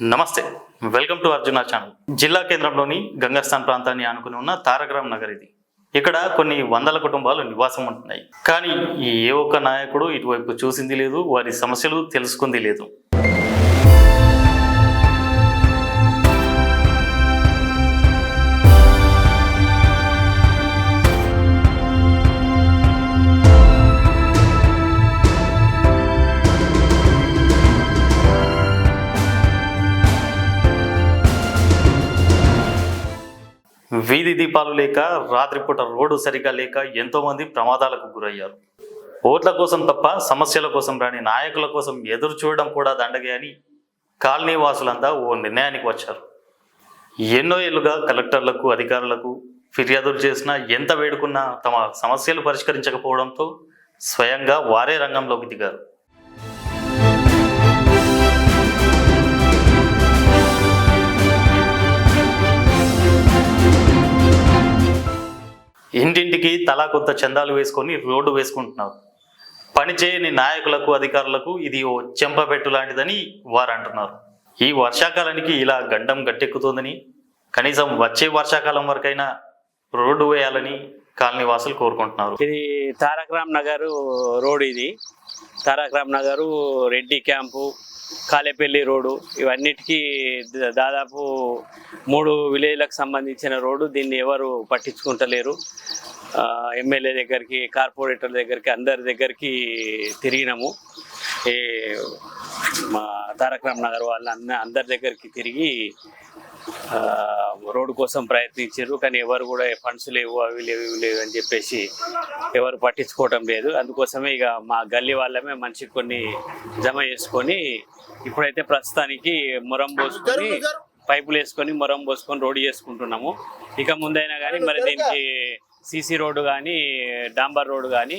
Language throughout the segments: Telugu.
నమస్తే. వెల్కమ్ టు అర్జున ఛానల్ జిల్లా కేంద్రంలోని గంగాస్థాన్ ప్రాంతాన్ని ఆనుకుని ఉన్న తారగ్రామ్ నగర్ ఇది. ఇక్కడ కొన్ని వందల కుటుంబాలు నివాసం ఉంటున్నాయి. కానీ ఈ ఏ ఒక్క నాయకుడు ఇటువైపు చూసింది లేదు వారి సమస్యలు తెలుసుకుంది లేదు. వీధి దీపాలు లేక రాత్రిపూట రోడ్డు సరిగా లేక ఎంతోమంది ప్రమాదాలకు గురయ్యారు. ఓట్ల కోసం తప్ప సమస్యల కోసం రాని నాయకుల కోసం ఎదురు చూడడం కూడా దండగే అని కాలనీ వాసులంతా ఓ నిర్ణయానికి వచ్చారు. ఎన్నో ఏళ్ళుగా కలెక్టర్లకు అధికారులకు ఫిర్యాదులు చేసినా ఎంత వేడుకున్నా తమ సమస్యలు పరిష్కరించకపోవడంతో స్వయంగా వారే రంగంలోకి దిగారు. ఇంటింటికి తలా కొంత చందాలు వేసుకొని రోడ్డు వేసుకుంటున్నారు. పని చేయని నాయకులకు అధికారులకు ఇది ఓ చెంపపెట్టు లాంటిదని వారు అంటున్నారు ఈ వర్షాకాలానికి ఇలా గండం గట్టెక్కుతోందని కనీసం వచ్చే వర్షాకాలం వరకైనా రోడ్డు వేయాలని కాలనీ వాసులు కోరుకుంటున్నారు. ఇది తారక రామ్ నగర్ రోడ్ ఇది. తారక రామ్ నగర్ రెడ్డి క్యాంపు కాలేపల్లి రోడ్డు ఇవన్నిటికీ దాదాపు మూడు విలేజ్లకు సంబంధించిన రోడ్డు దీన్ని ఎవరు పట్టించుకుంటలేరు. ఎమ్మెల్యే దగ్గరికి కార్పొరేటర్ దగ్గరికి అందరి దగ్గరికి తిరిగినాము. ఈ మా తారక రామ్ నగర్ వాళ్ళ అందరి దగ్గరికి తిరిగి రోడ్డు కోసం ప్రయత్నించారు కానీ ఎవరు కూడా ఫండ్స్ లేవు అవి లేవు ఇవి లేవు అని చెప్పేసి ఎవరు పట్టించుకోవటం లేదు. అందుకోసమే ఇక మా గల్లీ వాళ్ళమే మనిషికి కొన్ని జమ చేసుకొని ఇప్పుడైతే ప్రస్తుతానికి మొరం పోసుకొని పైపులు వేసుకొని మొరం పోసుకొని రోడ్డు చేసుకుంటున్నాము. ఇక ముందైనా కానీ మరి దీనికి సీసీ రోడ్డు కానీ డాంబర్ రోడ్డు కానీ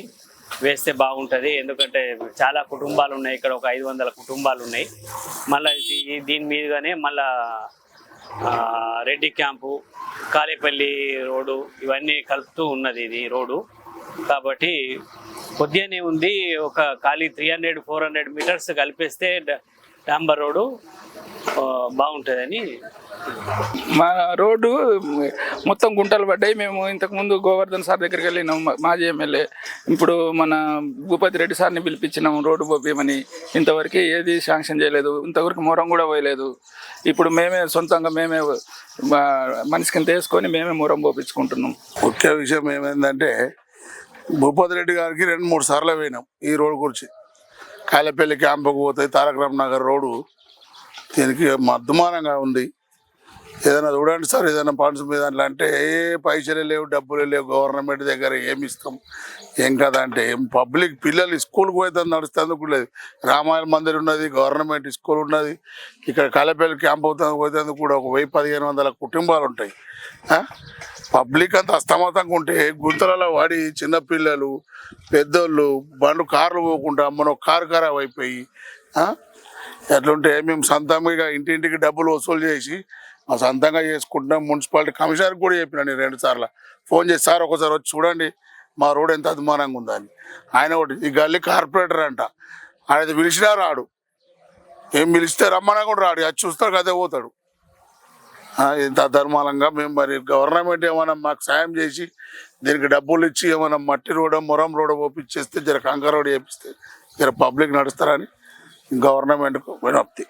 వేస్తే బాగుంటుంది. ఎందుకంటే చాలా కుటుంబాలు ఉన్నాయి ఇక్కడ ఒక ఐదు వందల కుటుంబాలు ఉన్నాయి. మళ్ళీ దీని మీదుగానే మళ్ళా రెడ్డి క్యాంపు కాలేపల్లి రోడ్డు ఇవన్నీ కలుపుతూ ఉన్నది ఇది రోడ్డు. కాబట్టి కొద్దిగానే ఉంది ఒక ఖాళీ three hundred four hundred meters కలిపేస్తే డాంబర్ రోడ్డు బాగుంటుందని. మా రోడ్డు మొత్తం గుంటలు పడ్డాయి. మేము ఇంతకు ముందు గోవర్ధన్ సార్ దగ్గరికి వెళ్ళినాం. మాజీ ఎమ్మెల్యే. ఇప్పుడు మన భూపతి రెడ్డి సార్ని పిలిపించినాం రోడ్డు పోపేయమని. ఇంతవరకు ఏది శాంక్షన్ చేయలేదు. ఇంతవరకు మొరం కూడా పోయలేదు. ఇప్పుడు మేమే సొంతంగా మేమే మా మనిషికి వేసుకొని మేమే మొరం పోపించుకుంటున్నాం. ముఖ్య విషయం ఏమైందంటే భూపతి రెడ్డి గారికి రెండు మూడు సార్లు పోయినాం ఈ రోడ్డు గురించి. కాయలపల్లి క్యాంపుకు పోతాయి తారకరామ్ నగర్ రోడ్డు దీనికి మధ్యమానంగా ఉంది. ఏదైనా చూడండి సార్ ఏదైనా ఫండ్స్ మీద అంటే ఏ పైసలు లేవు డబ్బులు లేవు గవర్నమెంట్ దగ్గర ఏమి ఇస్తాం? ఏం కదా అంటే ఏం పబ్లిక్ పిల్లలు స్కూల్కి పోతే నడుస్తేందుకు లేదు. రామాయణ మందిర్ ఉన్నది గవర్నమెంట్ స్కూల్ ఉన్నది ఇక్కడ కలపల్లి క్యాంప్ అవుతుంది పోతేందుకు కూడా ఒక వెయ్యి పదిహేను వందల కుటుంబాలు ఉంటాయి. పబ్లిక్ అంతా అస్తమతంగా ఉంటే గుంతలలో వాడి చిన్నపిల్లలు పెద్దోళ్ళు బండ్లు కార్లు పోకుండా మనం కారు ఖరాబ్ అయిపోయి అట్లుంటే ఎట్లుంటే మేము సొంతంగా ఇంటింటికి డబ్బులు వసూలు చేసి మా సొంతంగా చేసుకుంటున్నాం మున్సిపాలిటీ కమిషనర్కి కూడా చెప్పిన నేను రెండు సార్లు. ఫోన్ చేసి సార్ ఒకసారి వచ్చి చూడండి. మా రోడ్ ఎంత అభిమానంగా ఉందని ఆయన ఒకటి ఈ గల్లీ కార్పొరేటర్ అంట. ఆయన పిలిచినా రాడు. ఏం పిలిస్తే రమ్మన్నా కూడా రాడు. అది చూస్తాడు కదే పోతాడు. ఇంత ధర్మాలంగా మేము మరి గవర్నమెంట్ ఏమైనా మాకు సాయం చేసి దీనికి డబ్బులు ఇచ్చి ఏమైనా మట్టి రోడ్డు మొరం రోడ్డు ఓపించేస్తే జర కంకర రోడ్ చేపిస్తే జర పబ్లిక్ నడుస్తారని గవర్నమెంట్కు వినప్తి.